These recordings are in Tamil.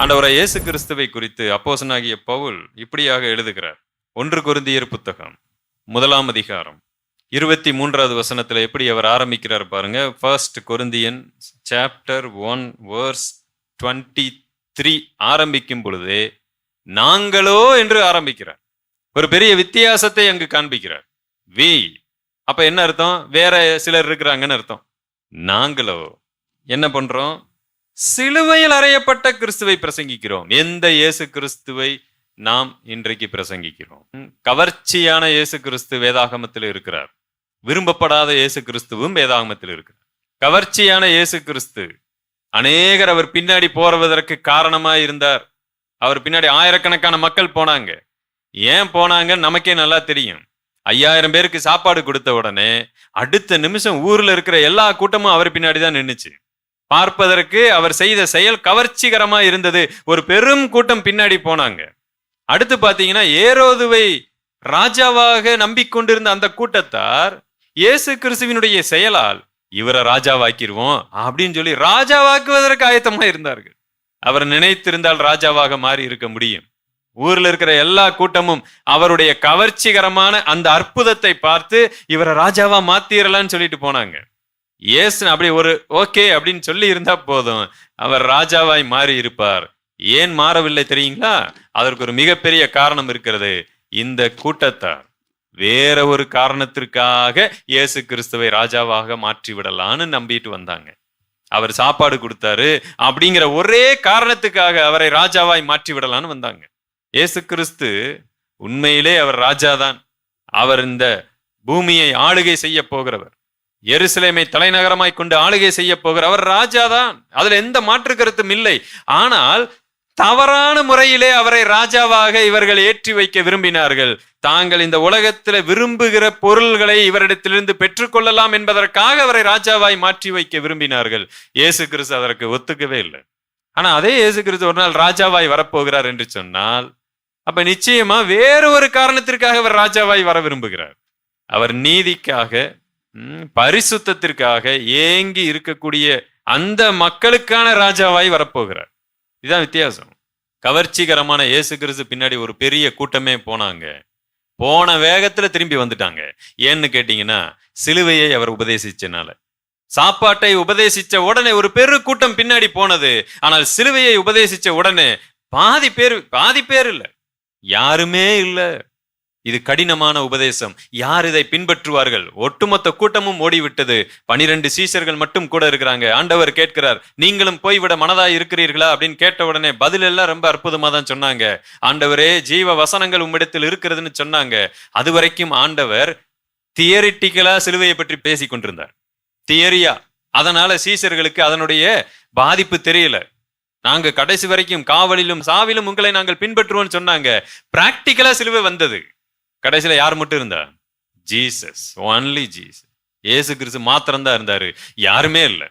ஆண்டவரை இயேசு கிறிஸ்துவை குறித்து அப்போசனாகிய பவுல் இப்படியாக எழுதுகிறார். ஒன்று குருந்தியர் புத்தகம் முதலாம் அதிகாரம் இருபத்தி மூன்றாவது வசனத்தில் எப்படி அவர் ஆரம்பிக்கிறார் பாருங்க. First Corinthian chapter one verse twenty three ஆரம்பிக்கும் பொழுது நாங்களோ என்று ஆரம்பிக்கிறார். ஒரு பெரிய வித்தியாசத்தை அங்கு காண்பிக்கிறார். வி அப்ப என்ன அர்த்தம்? வேற சிலர் இருக்கிறாங்கன்னு அர்த்தம். நாங்களோ என்ன பண்றோம்? சிலுவையில் அறையப்பட்ட கிறிஸ்துவை பிரசங்கிக்கிறோம். எந்த இயேசு கிறிஸ்துவை நாம் இன்றைக்கு பிரசங்கிக்கிறோம்? கவர்ச்சியான இயேசு கிறிஸ்து வேதாகமத்தில் இருக்கிறார். விரும்பப்படாத இயேசு கிறிஸ்துவும் வேதாகமத்தில் இருக்கிறார். கவர்ச்சியான இயேசு கிறிஸ்து அநேகர் அவர் பின்னாடி போறதற்கு காரணமா இருந்தார். அவர் பின்னாடி ஆயிரக்கணக்கான மக்கள் போனாங்க. ஏன் போனாங்க நமக்கே நல்லா தெரியும். ஐயாயிரம் பேருக்கு சாப்பாடு கொடுத்த உடனே அடுத்த நிமிஷம் ஊர்ல இருக்கிற எல்லா கூட்டமும் அவர் பின்னாடி தான் நின்றுச்சு பார்ப்பதற்கு அவர் செய்த செயல் கவர்ச்சிகரமா இருந்தது. ஒரு பெரும் கூட்டம் பின்னாடி போனாங்க. அடுத்து பாத்தீங்கன்னா ஏரோதுவை ராஜாவாக நம்பிக்கொண்டிருந்த அந்த கூட்டத்தார் இயேசு கிறிஸ்துவினுடைய செயலால் இவரை ராஜாவாக்கிடுவோம் அப்படின்னு சொல்லி ராஜாவாக்குவதற்கு ஆயத்தமா இருந்தார்கள். அவர் நினைத்திருந்தால் ராஜாவாக மாறி இருக்க முடியும். ஊர்ல இருக்கிற எல்லா கூட்டமும் அவருடைய கவர்ச்சிகரமான அந்த அற்புதத்தை பார்த்து இவரை ராஜாவா மாத்திரலான்னு சொல்லிட்டு போனாங்க. இயேசு அப்படி ஒரு ஓகே அப்படின்னு சொல்லி இருந்தா போதும். அவர் ராஜாவாய் மாறி இருப்பார். ஏன் மாறவில்லை தெரியுங்களா? அதற்கு ஒரு மிகப்பெரிய காரணம் இருக்கிறது. இந்த கூட்டத்தார் வேற ஒரு காரணத்திற்காக இயேசு கிறிஸ்துவை ராஜாவாக மாற்றி விடலான்னு நம்பிட்டு வந்தாங்க. அவர் சாப்பாடு கொடுத்தாரு. அப்படிங்கிற ஒரே காரணத்துக்காக அவரை ராஜாவாய் மாற்றி விடலான்னு வந்தாங்க. இயேசு கிறிஸ்து உண்மையிலே அவர் ராஜாதான். அவர் இந்த பூமியை ஆளுகை செய்ய போகிறவர். எருசலேமை தலைநகரமாய் கொண்டு ஆளுகை செய்ய போகிற அவர் ராஜாதான். அதுல எந்த மாற்று கருத்தும் இல்லை. ஆனால் தவறான முறையிலே அவரை ராஜாவாக இவர்கள் ஏற்றி வைக்க விரும்பினார்கள். தாங்கள் இந்த உலகத்துல விரும்புகிற பொருள்களை இவரிடத்திலிருந்து பெற்றுக்கொள்ளலாம் என்பதற்காக அவரை ராஜாவாய் மாற்றி வைக்க விரும்பினார்கள். இயேசு கிறிஸ்து அதற்கு ஒத்துக்கவே இல்லை. ஆனா அதே இயேசு கிறிஸ்து ஒரு நாள் ராஜாவாய் வரப்போகிறார் என்று சொன்னால் அப்ப நிச்சயமா வேறு ஒரு காரணத்திற்காக அவர் ராஜாவாய் வர விரும்புகிறார். அவர் நீதிக்காக ம், பரிசுத்தத்திற்காக ஏங்கி இருக்கக்கூடிய அந்த மக்களுக்கான ராஜாவாய் வரப்போகிறார். இதுதான் வித்தியாசம். கவர்ச்சிகரமான இயேசு கிறிஸ்து பின்னாடி ஒரு பெரிய கூட்டமே போனாங்க. போன வேகத்துல திரும்பி வந்துட்டாங்க. ஏன்னு கேட்டீங்கன்னா சிலுவையை அவர் உபதேசிச்சனால. சாப்பாட்டை உபதேசிச்ச உடனே ஒரு பெரு கூட்டம் பின்னாடி போனது. ஆனால் சிலுவையை உபதேசிச்ச உடனே பாதி பேர் பாதி பேர் இல்லை. யாருமே இல்லை. இது கடினமான உபதேசம். யார் இதை பின்பற்றுவார்கள்? ஒட்டுமொத்த கூட்டமும் ஓடிவிட்டது. பனிரெண்டு சீசர்கள் மட்டும் கூட இருக்கிறாங்க. ஆண்டவர் கேட்கிறார் நீங்களும் போய்விட மனதாய் இருக்கிறீர்களா? அப்படின்னு கேட்ட உடனே பதில் எல்லாம் ரொம்ப அற்புதமா தான் சொன்னாங்க. ஆண்டவரே ஜீவ வசனங்கள் உம்மிடத்தில் இருக்கிறதுன்னு சொன்னாங்க. அது வரைக்கும் ஆண்டவர் தியரிட்டிக்கலா சிலுவையை பற்றி பேசி கொண்டிருந்தார். தியரியா. அதனால சீசர்களுக்கு அதனுடைய பாதிப்பு தெரியல. நாங்க கடைசி வரைக்கும் காவலிலும் சாவிலும் உங்களை நாங்கள் பின்பற்றுவோம்னு சொன்னாங்க. பிராக்டிக்கலா சிலுவை வந்தது. கடைசியில யார் மட்டும் இருந்தா? ஜீசஸ் ஒன்லி ஜீசஸ் ஏசு கிறிஸ்து மாத்திரம்தான் இருந்தாரு. யாருமே இல்ல.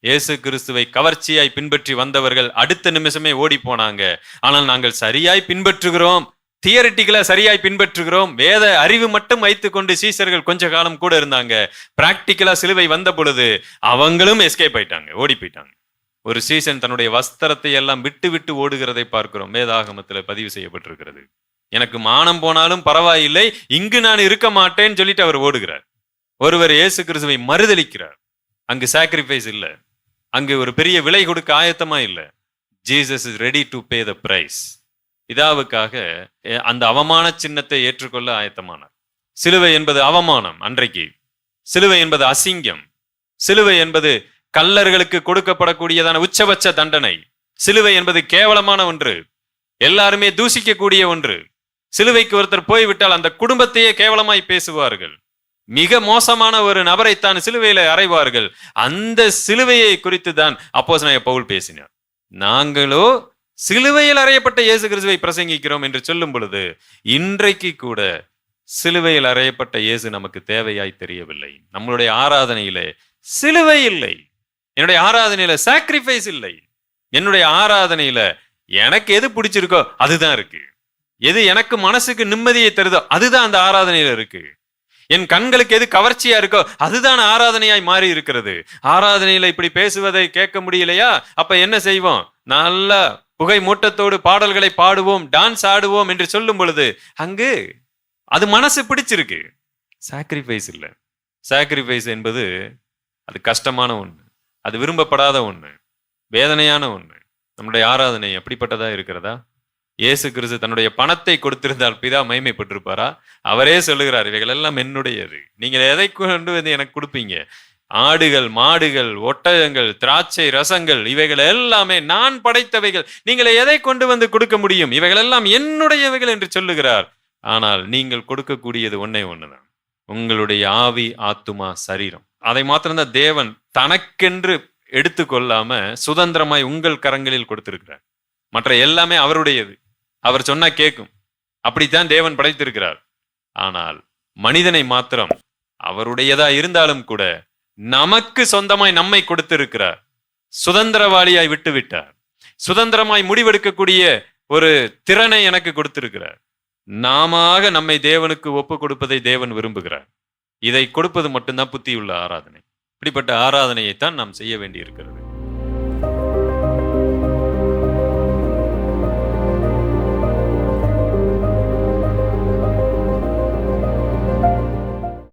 இயேசு கிறிஸ்துவை கவர்ச்சியாய் பின்பற்றி வந்தவர்கள் அடுத்த நிமிஷமே ஓடி போனாங்க. ஆனால் நாங்கள் சரியாய் பின்பற்றுகிறோம். தியரிட்டிக்கலா சரியாய் பின்பற்றுகிறோம். வேத அறிவு மட்டும் வைத்துக்கொண்டு சீசர்கள் கொஞ்ச காலம் கூட இருந்தாங்க. பிராக்டிக்கலா சிலுவை வந்த பொழுது அவங்களும் எஸ்கேப் ஆயிட்டாங்க ஓடி போயிட்டாங்க. ஒரு சீசன் தன்னுடைய வஸ்திரத்தை எல்லாம் விட்டு விட்டு ஓடுகிறதை பார்க்கிறோம். வேதாகமத்துல பதிவு செய்யப்பட்டிருக்கிறது. எனக்கு மானம் போனாலும் பரவாயில்லை இங்கு நான் இருக்க மாட்டேன்னு சொல்லிட்டு அவர் ஓடுகிறார். ஒருவர் இயேசு கிறிஸ்துவை மறுதளிக்கிறார் அங்கு சாக்ரிஃபைஸ் இல்லை. அங்கு ஒரு பெரிய விலை கொடுக்க ஆயத்தமா இல்லை. Jesus is ready to pay the price பிதாவுக்காக அந்த அவமான சின்னத்தை ஏற்றுக்கொள்ள ஆயத்தமானார். சிலுவை என்பது அவமானம் அன்றைக்கு. சிலுவை என்பது அசிங்கம். சிலுவை என்பது கல்லர்களுக்கு கொடுக்கப்படக்கூடியதான உச்சபட்ச தண்டனை. சிலுவை என்பது கேவலமான ஒன்று. எல்லாருமே தூசிக்கக்கூடிய ஒன்று. சிலுவைக்கு ஒருத்தர் போய்விட்டால் அந்த குடும்பத்தையே கேவலமாய் பேசுவார்கள். மிக மோசமான ஒரு நபரைத்தான் சிலுவையில அறைவார்கள். அந்த சிலுவையை குறித்து தான் அப்போஸ்தலனாகிய பவுல் பேசினார். நாங்களோ சிலுவையில் அறையப்பட்ட இயேசு கிறிஸ்துவை பிரசங்கிக்கிறோம் என்று சொல்லும் பொழுது இன்றைக்கு கூட சிலுவையில் அறையப்பட்ட இயேசு நமக்கு தேவையாய் தெரியவில்லை. நம்மளுடைய ஆராதனையிலே சிலுவை இல்லை. என்னுடைய ஆராதனையில சாக்ரிஃபைஸ் இல்லை. என்னுடைய ஆராதனையில எனக்கு எது பிடிச்சிருக்கோ அதுதான் இருக்கு. எது எனக்கு மனசுக்கு நிம்மதியை தருதோ அதுதான் அந்த ஆராதனையில இருக்கு. என் கண்களுக்கு எது கவர்ச்சியா இருக்கோ அதுதான் ஆராதனையாய் மாறி இருக்கிறது. ஆராதனையில இப்படி பேசுவதை கேட்க முடியலையா? அப்ப என்ன செய்வோம்? நல்லா புகை மூட்டத்தோடு பாடல்களை பாடுவோம் டான்ஸ் ஆடுவோம் என்று சொல்லும் பொழுது அங்கு அது மனசு பிடிச்சிருக்கு. சாக்ரிஃபைஸ் இல்லை. சாக்ரிஃபைஸ் என்பது அது கஷ்டமான ஒண்ணு. அது விரும்பப்படாத ஒண்ணு. வேதனையான ஒண்ணு. நம்முடைய ஆராதனை அப்படிப்பட்டதா இருக்கிறதா? இயேசு கிறிஸ்து தன்னுடைய பணத்தை கொடுத்திருந்தால் பிதா மைமைப்பட்டிருப்பாரா அவரே சொல்லுகிறார் இவைகள் எல்லாம் என்னுடையது. நீங்கள் எதை கொண்டு வந்து எனக்கு கொடுப்பீங்க? ஆடுகள் மாடுகள் ஒட்டகங்கள் திராட்சை ரசங்கள் இவைகள் எல்லாமே நான் படைத்தவைகள். நீங்கள் எதை கொண்டு வந்து கொடுக்க முடியும்? இவைகள் எல்லாம் என்னுடையவைகள் என்று சொல்லுகிறார். ஆனால் நீங்கள் கொடுக்கக்கூடியது ஒன்னே ஒண்ணுதான். உங்களுடைய ஆவி ஆத்துமா சரீரம். அதை மாத்திரம்தான் தேவன் தனக்கென்று எடுத்துக்கொள்ளாம சுதந்திரமாய் உங்கள் கரங்களில் கொடுத்திருக்கிறார். மற்ற எல்லாமே அவருடையது. அவர் சொன்னா கேட்கும் அப்படித்தான் தேவன் படைத்திருக்கிறார். ஆனால் மனிதனை மாத்திரம் அவருடையதா இருந்தாலும் கூட நமக்கு சொந்தமாய் நம்மை கொடுத்திருக்கிறார். சுதந்திரவாளியாய் விட்டு விட்டார் சுதந்திரமாய் முடிவெடுக்கக்கூடிய ஒரு திறனை எனக்கு கொடுத்திருக்கிறார். நாமாக நம்மை தேவனுக்கு ஒப்பு கொடுப்பதை தேவன் விரும்புகிறார். இதை கொடுப்பது மட்டும்தான் புத்தியுள்ள ஆராதனை. இப்படிப்பட்ட ஆராதனையைத்தான் நாம் செய்ய வேண்டியிருக்கிறது.